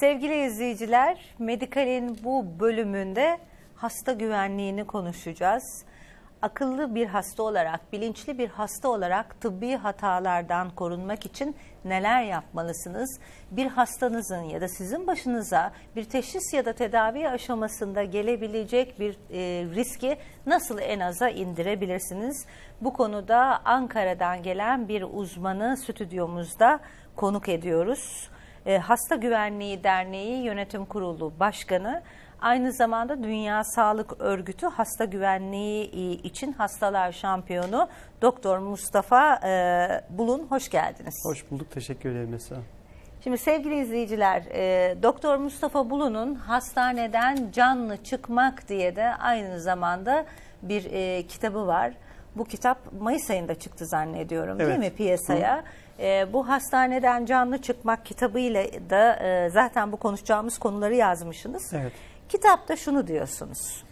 Sevgili izleyiciler, Medikal'in bu bölümünde hasta güvenliğini konuşacağız. Akıllı bir hasta olarak, bilinçli bir hasta olarak tıbbi hatalardan korunmak için neler yapmalısınız? Bir hastanızın ya da sizin başınıza bir teşhis ya da tedavi aşamasında gelebilecek bir e, riski nasıl en aza indirebilirsiniz? Bu konuda Ankara'dan gelen bir uzmanı stüdyomuzda konuk ediyoruz. E, Hasta Güvenliği Derneği Yönetim Kurulu Başkanı, aynı zamanda Dünya Sağlık Örgütü Hasta Güvenliği için Hastalar Şampiyonu Doktor Mustafa e, Bulun. Hoş geldiniz. Hoş bulduk. Teşekkür ederim mesela. Şimdi sevgili izleyiciler, e, Doktor Mustafa Bulun'un hastaneden canlı çıkmak diye de aynı zamanda bir e, kitabı var. Bu kitap Mayıs ayında çıktı zannediyorum değil Evet. mi piyasaya? E, bu hastaneden canlı çıkmak kitabıyla da e, zaten bu konuşacağımız konuları yazmışsınız. Evet. Kitapta şunu diyorsunuz.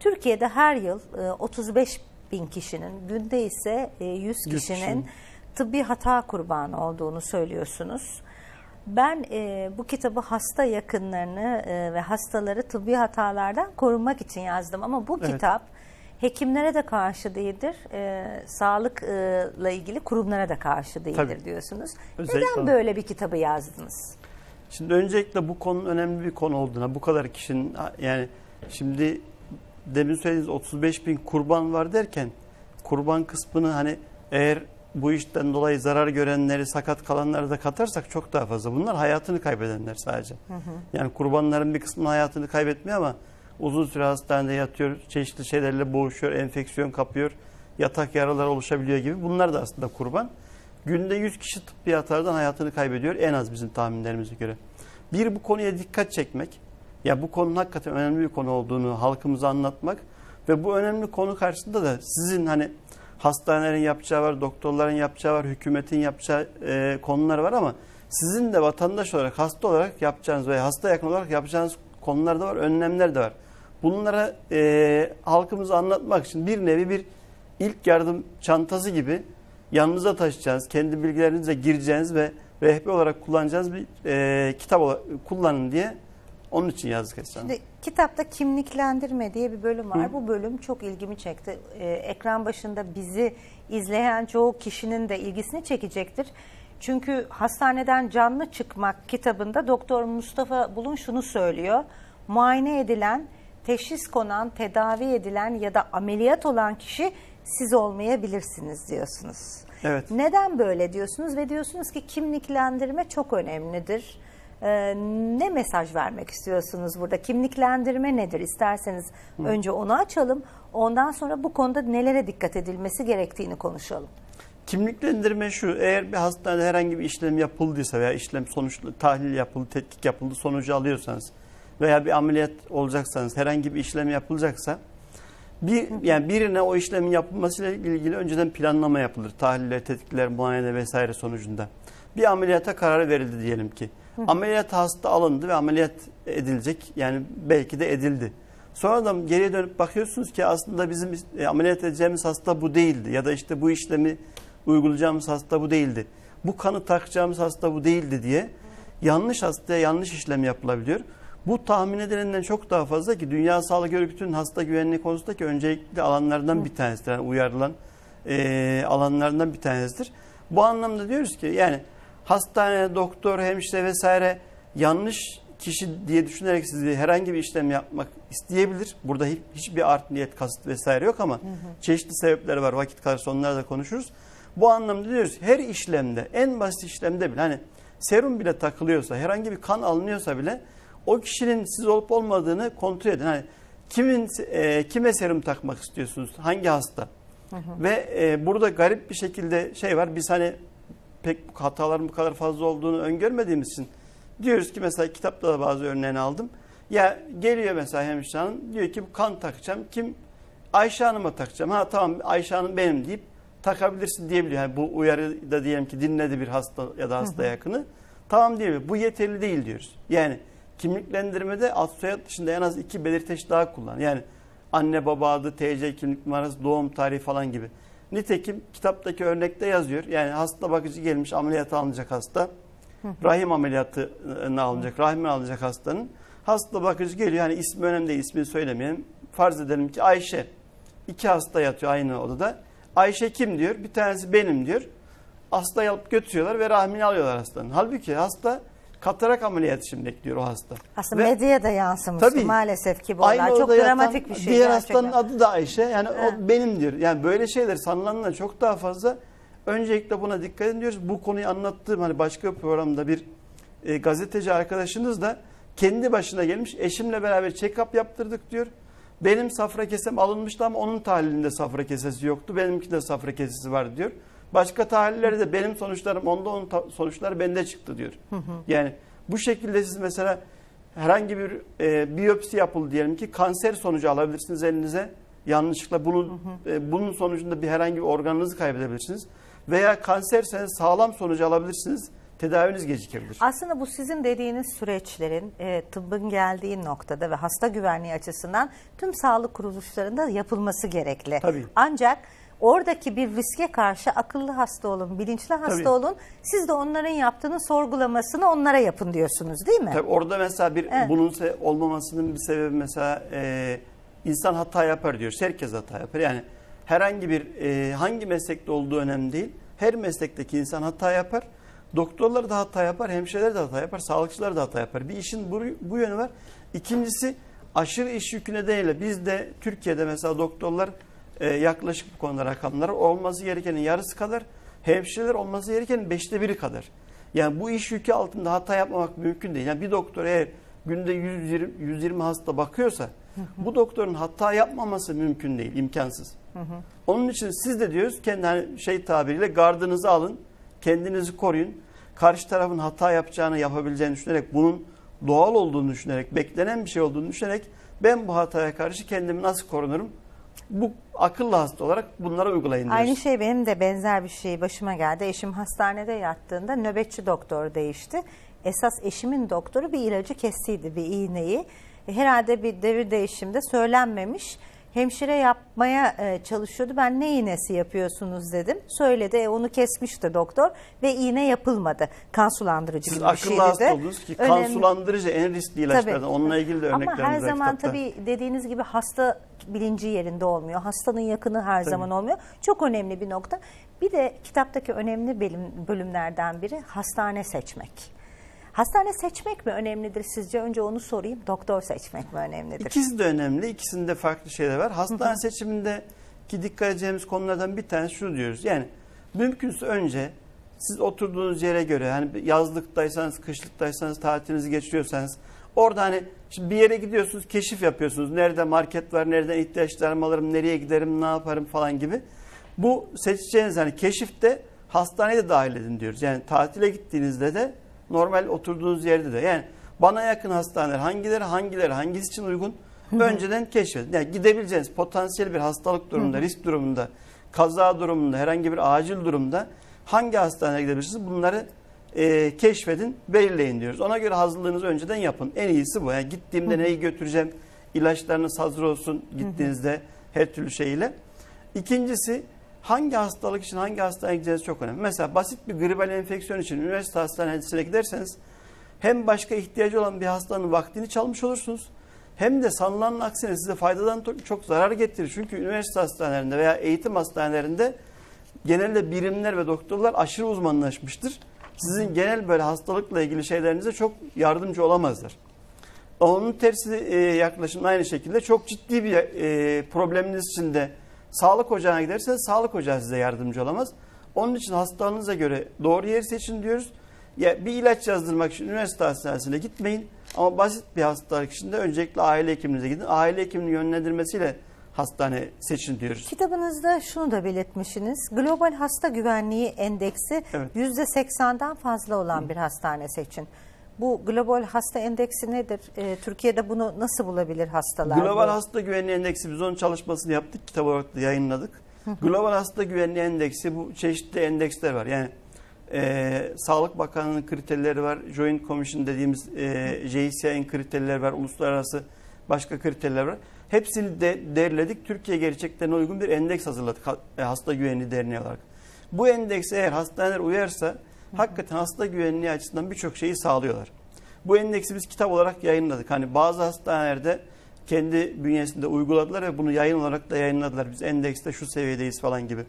Türkiye'de her yıl e, 35 bin kişinin, günde ise e, 100 100 kişinin kişinin. tıbbi hata kurbanı olduğunu söylüyorsunuz. Ben e, bu kitabı hasta yakınlarını e, ve hastaları tıbbi hatalardan korunmak için yazdım. Ama bu Evet. kitap hekimlere de karşı değildir, e, sağlıkla ilgili kurumlara da karşı değildir Tabii. diyorsunuz. Özellikle Neden böyle bir kitabı yazdınız? Şimdi öncelikle bu konunun önemli bir konu olduğuna, bu kadar kişinin yani şimdi demin söylediğiniz 35 bin kurban var derken kurban kısmını hani eğer bu işten dolayı zarar görenleri, sakat kalanları da katarsak çok daha fazla. Bunlar hayatını kaybedenler sadece. Yani kurbanların bir kısmı hayatını kaybetmiyor ama uzun süre hastanede yatıyor, çeşitli şeylerle boğuşuyor, enfeksiyon kapıyor, yatak yaraları oluşabiliyor gibi. Bunlar da aslında kurban. Günde 100 kişi tıbbi hatadan hayatını kaybediyor en az bizim tahminlerimize göre. Bir bu konuya dikkat çekmek. Ya bu konunun hakikaten önemli bir konu olduğunu halkımıza anlatmak ve bu önemli konu karşısında da sizin hani hastanelerin yapacağı var, doktorların yapacağı var, hükümetin yapacağı e, konular var ama sizin de vatandaş olarak, hasta olarak yapacağınız veya hasta yakın olarak yapacağınız konular da var, önlemler de var. Bunlara e, halkımıza anlatmak için bir nevi bir ilk yardım çantası gibi yanınıza taşıyacağınız, kendi bilgilerinizle gireceğiniz ve rehber olarak kullanacağınız bir e, kitap olarak kullanın diye onun için yazdık Esra. Şimdi kitapta kimliklendirme diye bir bölüm var. Bu bölüm çok ilgimi çekti. Ee, ekran başında bizi izleyen çoğu kişinin de ilgisini çekecektir. Çünkü hastaneden canlı çıkmak kitabında Doktor Mustafa Bulun şunu söylüyor. Muayene edilen, teşhis konan, tedavi edilen ya da ameliyat olan kişi siz olmayabilirsiniz diyorsunuz. Evet. Neden böyle diyorsunuz ve diyorsunuz ki kimliklendirme çok önemlidir. Ee, ne mesaj vermek istiyorsunuz burada? Kimliklendirme nedir? İsterseniz önce onu açalım. Ondan sonra bu konuda nelere dikkat edilmesi gerektiğini konuşalım. Kimliklendirme şu, eğer bir hastanede herhangi bir işlem yapıldıysa veya işlem sonuçlu tahlil yapıldı, tetkik yapıldı, sonucu alıyorsanız veya bir ameliyat olacaksanız, herhangi bir işlem yapılacaksa bir yani birine o işlemin yapılmasıyla ilgili önceden planlama yapılır. Tahliller, tetkikler, muayene vesaire sonucunda. Bir ameliyata kararı verildi diyelim ki. Ameliyat hasta alındı ve ameliyat edilecek. Yani belki de edildi. Sonradan geriye dönüp bakıyorsunuz ki aslında bizim e, ameliyat edeceğimiz hasta bu değildi. Ya da işte bu işlemi uygulayacağımız hasta bu değildi. Bu kanı takacağımız hasta bu değildi diye yanlış hastaya yanlış işlem yapılabiliyor. Bu tahmin edilenden çok daha fazla ki Dünya Sağlık Örgütü'nün hasta güvenliği konusundaki öncelikli alanlardan bir tanesidir. Yani uyarılan e, alanlardan bir tanesidir. Bu anlamda diyoruz ki yani hastane, doktor, hemşire vesaire yanlış kişi diye düşünerek sizi herhangi bir işlem yapmak isteyebilir. Burada hiç- hiçbir art niyet, kasıt vesaire yok ama çeşitli sebepleri var. Vakit kalırsa onları da konuşuruz. Bu anlamda diyoruz her işlemde, en basit işlemde bile hani serum bile takılıyorsa, herhangi bir kan alınıyorsa bile o kişinin siz olup olmadığını kontrol edin. Hani kimin e, kime serum takmak istiyorsunuz? Hangi hasta? Ve e, burada garip bir şekilde şey var. Biz hani pek hataların bu kadar fazla olduğunu öngörmediğimiz için diyoruz ki mesela kitapta da bazı örneğini aldım. Ya geliyor mesela hemşire hanım diyor ki bu kan takacağım. Kim? Ayşe Hanım'a takacağım. Ha tamam Ayşe Hanım benim deyip takabilirsin diyebiliyor. Yani bu uyarı da diyelim ki dinledi bir hasta ya da hasta yakını. Tamam diyebiliyor. Bu yeterli değil diyoruz. Yani kimliklendirmede ad soyad dışında en az iki belirteç daha kullan. Yani anne baba adı, TC kimlik numarası, doğum tarihi falan gibi. Nitekim kitaptaki örnekte yazıyor. Yani hasta bakıcı gelmiş ameliyata alınacak hasta. Rahim ameliyatına alınacak, rahimine alınacak hastanın. Hasta bakıcı geliyor. Yani ismi önemli değil, ismini söylemeyelim. Farz edelim ki Ayşe. İki hasta yatıyor aynı odada. Ayşe kim diyor? Bir tanesi benim diyor. Hastayı alıp götürüyorlar ve rahmini alıyorlar hastanın. Halbuki hasta katarak ameliyatı şimdi bekliyor o hasta. Aslında Ve- medyaya da yansımıştı Tabii. maalesef ki bu olay. Çok odada yatan dramatik bir şey Diğer gerçekten. hastanın adı da Ayşe. Yani He. o benim diyor. Yani böyle şeyler sanılanlar çok daha fazla. Öncelikle buna dikkat edin diyoruz. Bu konuyu anlattığım hani başka bir programda bir e, gazeteci arkadaşınız da kendi başına gelmiş. Eşimle beraber check-up yaptırdık diyor. Benim safra kesem alınmıştı ama onun tahlilinde safra kesesi yoktu. Benimki de safra kesesi var diyor. Başka tahlilleri de benim sonuçlarım onda onun sonuçları bende çıktı diyor. Yani bu şekilde siz mesela herhangi bir e, biyopsi yapıldı diyelim ki kanser sonucu alabilirsiniz elinize. Yanlışlıkla bunun e, bunun sonucunda bir herhangi bir organınızı kaybedebilirsiniz. Veya kanserseniz sağlam sonucu alabilirsiniz. Tedaviniz gecikebilir. Aslında bu sizin dediğiniz süreçlerin e, tıbbın geldiği noktada ve hasta güvenliği açısından tüm sağlık kuruluşlarında yapılması gerekli. Tabii. Ancak oradaki bir riske karşı akıllı hasta olun, bilinçli hasta Tabii. olun. Siz de onların yaptığını sorgulamasını onlara yapın diyorsunuz değil mi? Tabii orada mesela bir Evet. bunun olmamasının bir sebebi mesela e, insan hata yapar diyoruz. Herkes hata yapar. Yani herhangi bir e, hangi meslekte olduğu önemli değil. Her meslekteki insan hata yapar. Doktorlar da hata yapar, hemşireler de hata yapar, sağlıkçılar da hata yapar. Bir işin bu, bu yönü var. İkincisi aşırı iş yükü nedeniyle biz de Türkiye'de mesela doktorlar e, yaklaşık bu konuda rakamlar olması gerekenin yarısı kadar, hemşireler olması gerekenin beşte biri kadar. Yani bu iş yükü altında hata yapmamak mümkün değil. Yani bir doktor eğer günde 120, 120 hasta bakıyorsa bu doktorun hata yapmaması mümkün değil, imkansız. Onun için siz de diyoruz kendi hani şey tabiriyle gardınızı alın, kendinizi koruyun. Karşı tarafın hata yapacağını yapabileceğini düşünerek bunun doğal olduğunu düşünerek, beklenen bir şey olduğunu düşünerek ben bu hataya karşı kendimi nasıl korunurum? Bu akıllı hasta olarak bunlara uygulayın diyoruz. Aynı şey benim de benzer bir şey başıma geldi. Eşim hastanede yattığında nöbetçi doktor değişti. Esas eşimin doktoru bir ilacı kestiydi, bir iğneyi. E, Herhalde bir devir değişimde söylenmemiş. Hemşire yapmaya e, çalışıyordu. Ben ne iğnesi yapıyorsunuz dedim. Söyledi. E, onu kesmişti doktor ve iğne yapılmadı. Kan sulandırıcı Siz gibi bir akıllı şeydi hasta oldunuz ki kan Önemli- sulandırıcı en riskli ilaçlardan. Onunla ilgili de örneklerimiz Ama her var zaman kitapta. tabii dediğiniz gibi hasta bilinci yerinde olmuyor. Hastanın yakını her zaman olmuyor. Çok önemli bir nokta. Bir de kitaptaki önemli bölüm- bölümlerden biri hastane seçmek. Hastane seçmek mi önemlidir sizce? Önce onu sorayım. Doktor seçmek mi önemlidir? İkisi de önemli. İkisinde farklı şeyler var. Hastane seçiminde ki dikkat edeceğimiz konulardan bir tanesi şu diyoruz. Yani mümkünse önce siz oturduğunuz yere göre yani yazlıktaysanız, kışlıktaysanız, tatilinizi geçiriyorsanız orada hani şimdi bir yere gidiyorsunuz, keşif yapıyorsunuz. Nerede market var, nereden ihtiyaçlarımı alırım, nereye giderim, ne yaparım falan gibi. Bu seçeceğiniz hani keşifte hastaneye de dahil edin diyoruz. Yani tatile gittiğinizde de normal oturduğunuz yerde de yani bana yakın hastaneler hangileri hangileri hangisi için uygun önceden keşfedin. Yani gidebileceğiniz potansiyel bir hastalık durumunda, risk durumunda, kaza durumunda, herhangi bir acil durumda hangi hastaneye gidebilirsiniz bunları e, keşfedin, belirleyin diyoruz. Ona göre hazırlığınızı önceden yapın. En iyisi bu. Yani gittiğimde neyi götüreceğim, ilaçlarınız hazır olsun gittiğinizde her türlü şeyle. İkincisi hangi hastalık için hangi hastaneye gideceğiniz çok önemli. Mesela basit bir gribal enfeksiyon için üniversite hastanesine giderseniz hem başka ihtiyacı olan bir hastanın vaktini çalmış olursunuz hem de sanılanın aksine size faydadan çok zarar getirir. Çünkü üniversite hastanelerinde veya eğitim hastanelerinde genelde birimler ve doktorlar aşırı uzmanlaşmıştır. Sizin genel böyle hastalıkla ilgili şeylerinize çok yardımcı olamazlar. Onun tersi e, yaklaşım aynı şekilde çok ciddi bir e, probleminiz için de sağlık ocağına giderseniz sağlık ocağı size yardımcı olamaz. Onun için hastalığınıza göre doğru yeri seçin diyoruz. Ya bir ilaç yazdırmak için üniversite hastanesine gitmeyin. Ama basit bir hastalık için de öncelikle aile hekiminize gidin. Aile hekiminin yönlendirmesiyle hastane seçin diyoruz. Kitabınızda şunu da belirtmişsiniz. Global Hasta Güvenliği Endeksi Evet. %80'den fazla olan bir hastane seçin. Bu global hasta endeksi nedir? Ee, Türkiye'de bunu nasıl bulabilir hastalar? Global Bu- Hasta Güvenliği Endeksi biz onun çalışmasını yaptık. Kitap olarak da yayınladık. Global Hasta Güvenliği Endeksi bu çeşitli endeksler var. Yani e, Sağlık Bakanlığı'nın kriterleri var. Joint Commission dediğimiz e, JCI'nin kriterleri var. Uluslararası başka kriterler var. Hepsini de derledik. Türkiye gerçeklerine uygun bir endeks hazırladık ha- e, Hasta Güvenliği Derneği olarak. Bu endeks eğer hastaneler uyarsa hakikaten hasta güvenliği açısından birçok şeyi sağlıyorlar. Bu endeksi biz kitap olarak yayınladık. Hani bazı hastanelerde kendi bünyesinde uyguladılar ve bunu yayın olarak da yayınladılar. Biz endekste şu seviyedeyiz falan gibi.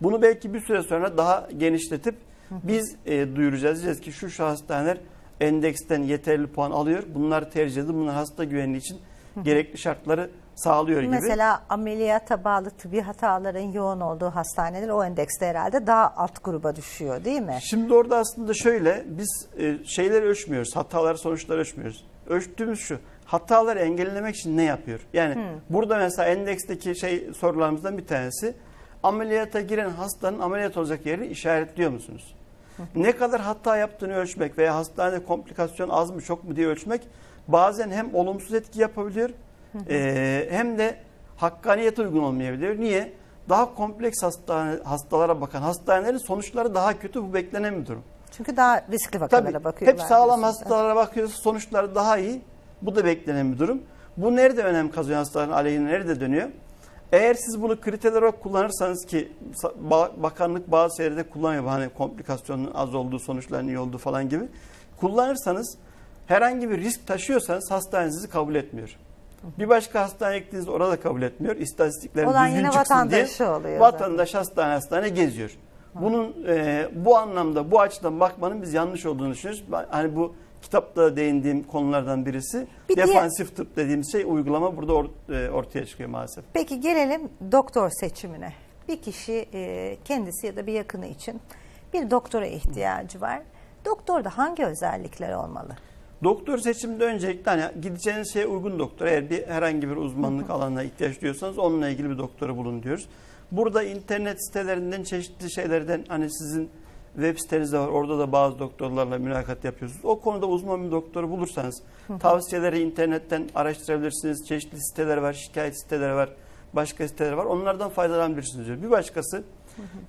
Bunu belki bir süre sonra daha genişletip biz e, duyuracağız. Diyeceğiz ki şu şu hastaneler endeksten yeterli puan alıyor. Bunlar tercih edin. Bunlar hasta güvenliği için gerekli şartları sağlıyor gibi. Mesela ameliyata bağlı tıbbi hataların yoğun olduğu hastaneler o endekste herhalde daha alt gruba düşüyor değil mi? Şimdi orada aslında şöyle biz e, şeyleri ölçmüyoruz. Hataları sonuçları ölçmüyoruz. Ölçtüğümüz şu. Hataları engellemek için ne yapıyor? Yani burada mesela endeksteki şey sorularımızdan bir tanesi ameliyata giren hastanın ameliyat olacak yerini işaretliyor musunuz? Ne kadar hata yaptığını ölçmek veya hastanede komplikasyon az mı çok mu diye ölçmek bazen hem olumsuz etki yapabiliyor e, hem de hakkaniyete uygun olmayabiliyor. Niye? Daha kompleks hastane, hastalara bakan hastanelerin sonuçları daha kötü bu beklenen bir durum. Çünkü daha riskli vakalara Tabii bakıyorlar. hep sağlam hastalara bakıyoruz sonuçları daha iyi. Bu da beklenen bir durum. Bu nerede önem kazanıyor hastaların aleyhine nerede dönüyor? Eğer siz bunu kriter olarak kullanırsanız ki ba- bakanlık bazı şeylerde kullanıyor. Hani komplikasyonun az olduğu, sonuçların iyi olduğu falan gibi. Kullanırsanız herhangi bir risk taşıyorsanız hastane sizi kabul etmiyor. Bir başka hastaneye gittiğinizde orada kabul etmiyor. İstatistiklerin Olan düzgün yine çıksın diye oluyor vatandaş hastane hastane geziyor. Bunun e, bu anlamda bu açıdan bakmanın biz yanlış olduğunu düşünüyoruz. Ben- Hani bu kitapta değindiğim konulardan birisi Bir defansif tıp dediğimiz şey uygulama burada or- e, ortaya çıkıyor maalesef. Peki gelelim doktor seçimine. Bir kişi e, kendisi ya da bir yakını için bir doktora ihtiyacı var. Doktorda hangi özellikler olmalı? Doktor seçiminde öncelikle hani gideceğiniz şeye uygun doktor. Eğer bir herhangi bir uzmanlık alanına ihtiyaç duyuyorsanız onunla ilgili bir doktora bulun diyoruz. Burada internet sitelerinden çeşitli şeylerden hani sizin web siteniz de var. Orada da bazı doktorlarla mülakat yapıyorsunuz. O konuda uzman bir doktoru bulursanız tavsiyeleri internetten araştırabilirsiniz. Çeşitli siteler var, şikayet siteleri var, başka siteler var. Onlardan faydalanabilirsiniz diyor. Bir başkası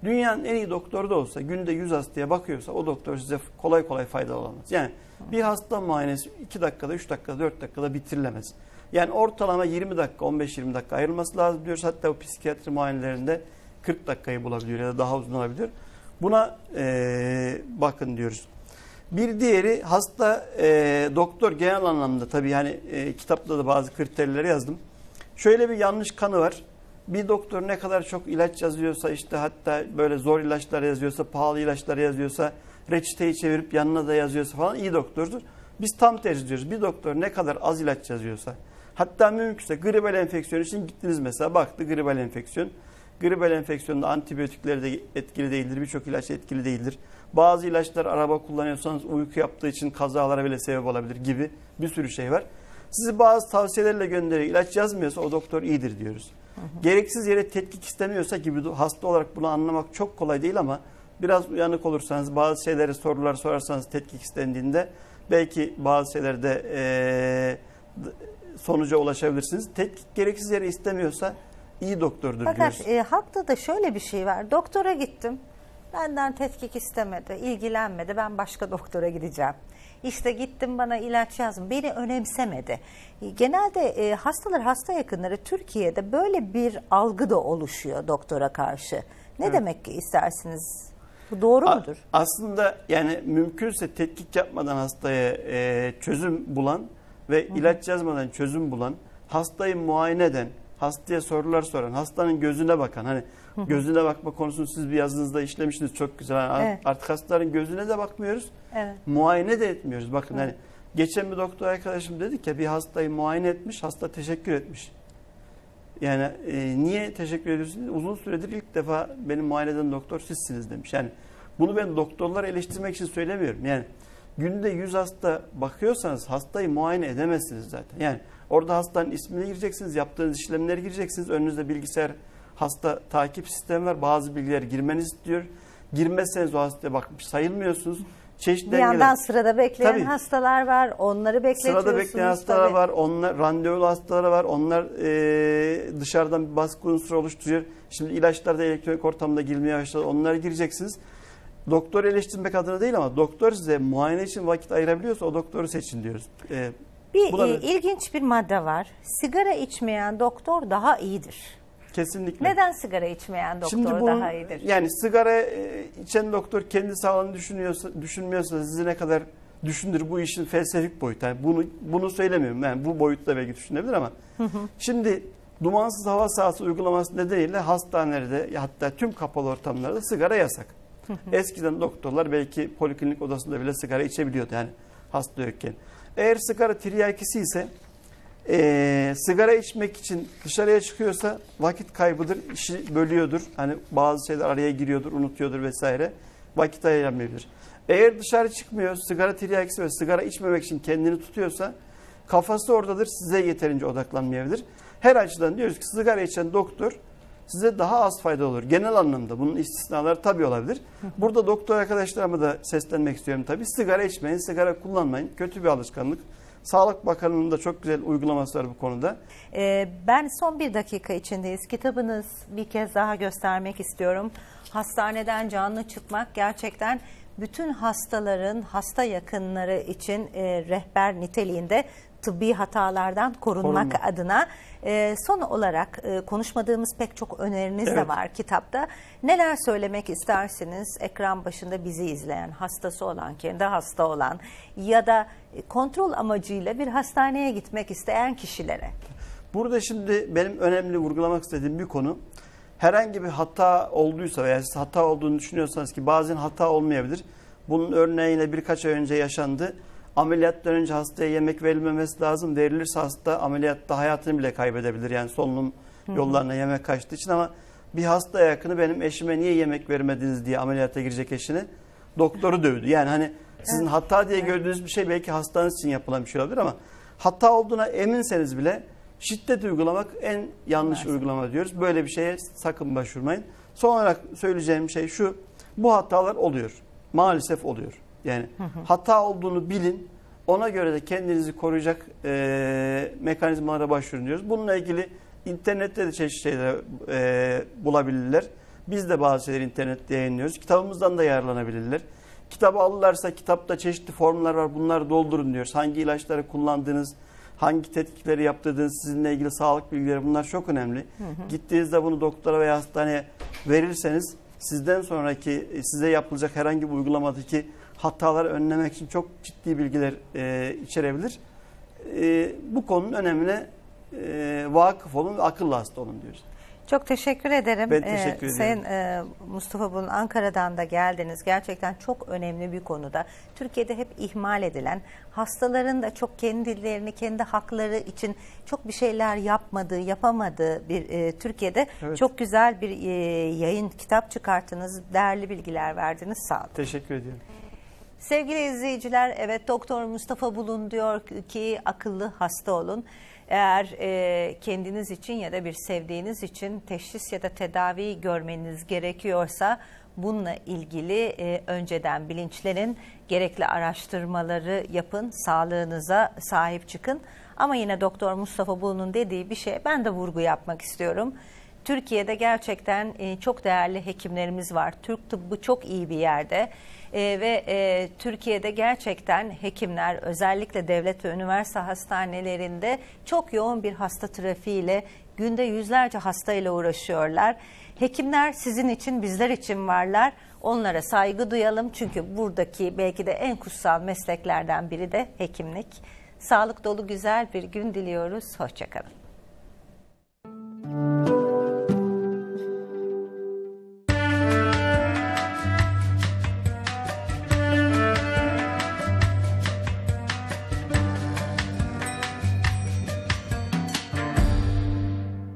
dünyanın en iyi doktoru da olsa günde 100 hastaya bakıyorsa o doktor size kolay kolay faydalı olamaz. Yani bir hasta muayenesi 2 dakikada, 3 dakikada, 4 dakikada bitirilemez. Yani ortalama 20 dakika, 15-20 dakika ayrılması lazım diyoruz. Hatta o psikiyatri muayenelerinde 40 dakikayı bulabiliyor ya da daha uzun olabilir. Buna eee, bakın diyoruz. Bir diğeri hasta eee, doktor genel anlamda tabii yani eee, kitapta da bazı kriterleri yazdım. Şöyle bir yanlış kanı var. Bir doktor ne kadar çok ilaç yazıyorsa işte hatta böyle zor ilaçlar yazıyorsa, pahalı ilaçlar yazıyorsa, reçeteyi çevirip yanına da yazıyorsa falan iyi doktordur. Biz tam tercih ediyoruz. Bir doktor ne kadar az ilaç yazıyorsa, hatta mümkünse gribal enfeksiyon için gittiniz mesela baktı gribal enfeksiyon. Gribal enfeksiyonda antibiyotikleri de etkili değildir. Birçok ilaç etkili değildir. Bazı ilaçlar araba kullanıyorsanız uyku yaptığı için kazalara bile sebep olabilir gibi bir sürü şey var. Sizi bazı tavsiyelerle gönderiyor. İlaç yazmıyorsa o doktor iyidir diyoruz. Gereksiz yere tetkik istemiyorsa gibi hasta olarak bunu anlamak çok kolay değil ama biraz uyanık olursanız bazı şeyleri sorular sorarsanız tetkik istendiğinde belki bazı şeylerde eee, sonuca ulaşabilirsiniz. Tetkik gereksiz yere istemiyorsa iyi doktordur Fakat diyoruz. e, halkta da şöyle bir şey var. Doktora gittim. Benden tetkik istemedi, ilgilenmedi. Ben başka doktora gideceğim. İşte gittim bana ilaç yazın. Beni önemsemedi. Genelde e, hastalar, hasta yakınları Türkiye'de böyle bir algı da oluşuyor doktora karşı. Ne demek ki istersiniz? Bu doğru A- mudur? Aslında yani mümkünse tetkik yapmadan hastaya e, çözüm bulan ve ilaç yazmadan çözüm bulan, hastayı muayene eden, hastaya sorular soran, hastanın gözüne bakan, hani gözüne bakma konusunu siz bir yazınızda işlemiştiniz çok güzel. Yani Evet. Artık hastaların gözüne de bakmıyoruz, Evet. muayene de etmiyoruz. Bakın hani geçen bir doktor arkadaşım dedi ki bir hastayı muayene etmiş, hasta teşekkür etmiş. Yani e, niye teşekkür ediyorsunuz? Uzun süredir ilk defa benim muayene eden doktor sizsiniz demiş. Yani bunu ben doktorları eleştirmek için söylemiyorum. Yani günde 100 hasta bakıyorsanız hastayı muayene edemezsiniz zaten. Yani orada hastanın ismini gireceksiniz, yaptığınız işlemleri gireceksiniz. Önünüzde bilgisayar hasta takip sistemi var. Bazı bilgiler girmenizi istiyor. Girmezseniz o hastaya bakmış sayılmıyorsunuz. Çeşitli Bir yandan sırada bekleyen Tabii. hastalar var. Onları bekletiyorsunuz. Sırada bekleyen hastalar tabii. var. Onlar randevulu hastalar var. Onlar e, dışarıdan bir baskı unsuru oluşturuyor. Şimdi ilaçlar da elektronik ortamda girmeye başladı. Onlara gireceksiniz. Doktor eleştirmek adına değil ama doktor size muayene için vakit ayırabiliyorsa o doktoru seçin diyoruz. E, Bir e, ilginç bir madde var. Sigara içmeyen doktor daha iyidir. Kesinlikle. Neden sigara içmeyen doktor Şimdi bunun, daha iyidir? yani sigara e, içen doktor kendi sağlığını düşünüyorsa, düşünmüyorsa sizi ne kadar düşündür bu işin felsefik boyutu. Yani bunu bunu söylemiyorum. Yani bu boyutta belki düşünebilir ama. Şimdi dumansız hava sahası uygulaması nedeniyle hastanelerde hatta tüm kapalı ortamlarda sigara yasak. Eskiden doktorlar belki poliklinik odasında bile sigara içebiliyordu yani hasta yokken. Eğer sigara tiryakisi ise ee, sigara içmek için dışarıya çıkıyorsa vakit kaybıdır, işi bölüyordur. Hani bazı şeyler araya giriyordur, unutuyordur vesaire. Vakit ayıramayabilir. Eğer dışarı çıkmıyor, sigara tiryakisi ve sigara içmemek için kendini tutuyorsa kafası oradadır, size yeterince odaklanmayabilir. Her açıdan diyoruz ki sigara içen doktor size daha az fayda olur. Genel anlamda bunun istisnaları tabii olabilir. Burada doktor arkadaşlarıma da seslenmek istiyorum tabii. Sigara içmeyin, sigara kullanmayın. Kötü bir alışkanlık. Sağlık Bakanlığı'nın da çok güzel uygulaması var bu konuda. Ee, ben son bir dakika içindeyiz. Kitabınız bir kez daha göstermek istiyorum. Hastaneden canlı çıkmak gerçekten bütün hastaların hasta yakınları için e, rehber niteliğinde tıbbi hatalardan korunmak Korunma. adına e, son olarak e, konuşmadığımız pek çok öneriniz de Evet. var kitapta. Neler söylemek istersiniz ekran başında bizi izleyen, hastası olan, kendi hasta olan ya da e, kontrol amacıyla bir hastaneye gitmek isteyen kişilere? Burada şimdi benim önemli vurgulamak istediğim bir konu herhangi bir hata olduysa veya siz hata olduğunu düşünüyorsanız ki bazen hata olmayabilir. Bunun örneğiyle birkaç ay önce yaşandı. Ameliyattan önce hastaya yemek verilmemesi lazım. Verilirse hasta ameliyatta hayatını bile kaybedebilir. Yani solunum yollarına yemek kaçtığı için ama bir hasta yakını benim eşime niye yemek vermediniz diye ameliyata girecek eşini doktoru dövdü. Yani hani sizin hata diye gördüğünüz bir şey belki hastanız için yapılan bir şey olabilir ama hata olduğuna eminseniz bile şiddet uygulamak en yanlış uygulama diyoruz. Böyle bir şeye sakın başvurmayın. Son olarak söyleyeceğim şey şu. Bu hatalar oluyor. Maalesef oluyor. Yani hata olduğunu bilin. Ona göre de kendinizi koruyacak e, mekanizmalara başvurun diyoruz. Bununla ilgili internette de çeşitli şeyler e, bulabilirler. Biz de bazı şeyleri internette yayınlıyoruz. Kitabımızdan da yararlanabilirler. Kitabı alırlarsa kitapta çeşitli formlar var. Bunları doldurun diyoruz. Hangi ilaçları kullandığınız, hangi tetkikleri yaptırdığınız, sizinle ilgili sağlık bilgileri bunlar çok önemli. Gittiğinizde bunu doktora veya hastaneye verirseniz sizden sonraki size yapılacak herhangi bir uygulamadaki hataları önlemek için çok ciddi bilgiler e, içerebilir. E, bu konunun önemine e, vakıf olun ve akıllı hasta olun diyoruz. Çok teşekkür ederim. Ben teşekkür Ee, ederim. Sayın e, Mustafa Bun Ankara'dan da geldiniz. Gerçekten çok önemli bir konuda. Türkiye'de hep ihmal edilen, hastaların da çok kendilerini, kendi hakları için çok bir şeyler yapmadığı, yapamadığı bir e, Türkiye'de Evet. çok güzel bir e, yayın, kitap çıkarttınız, değerli bilgiler verdiniz. Sağ olun. Teşekkür ediyorum. Sevgili izleyiciler, evet Doktor Mustafa Bulun diyor ki akıllı hasta olun. Eğer e, kendiniz için ya da bir sevdiğiniz için teşhis ya da tedavi görmeniz gerekiyorsa bununla ilgili e, önceden bilinçlenin, gerekli araştırmaları yapın, sağlığınıza sahip çıkın. Ama yine Doktor Mustafa Bulun'un dediği bir şey ben de vurgu yapmak istiyorum. Türkiye'de gerçekten e, çok değerli hekimlerimiz var. Türk tıbbı çok iyi bir yerde E, ve e, Türkiye'de gerçekten hekimler özellikle devlet ve üniversite hastanelerinde çok yoğun bir hasta trafiğiyle günde yüzlerce hastayla uğraşıyorlar. Hekimler sizin için bizler için varlar. Onlara saygı duyalım çünkü buradaki belki de en kutsal mesleklerden biri de hekimlik. Sağlık dolu güzel bir gün diliyoruz. Hoşçakalın.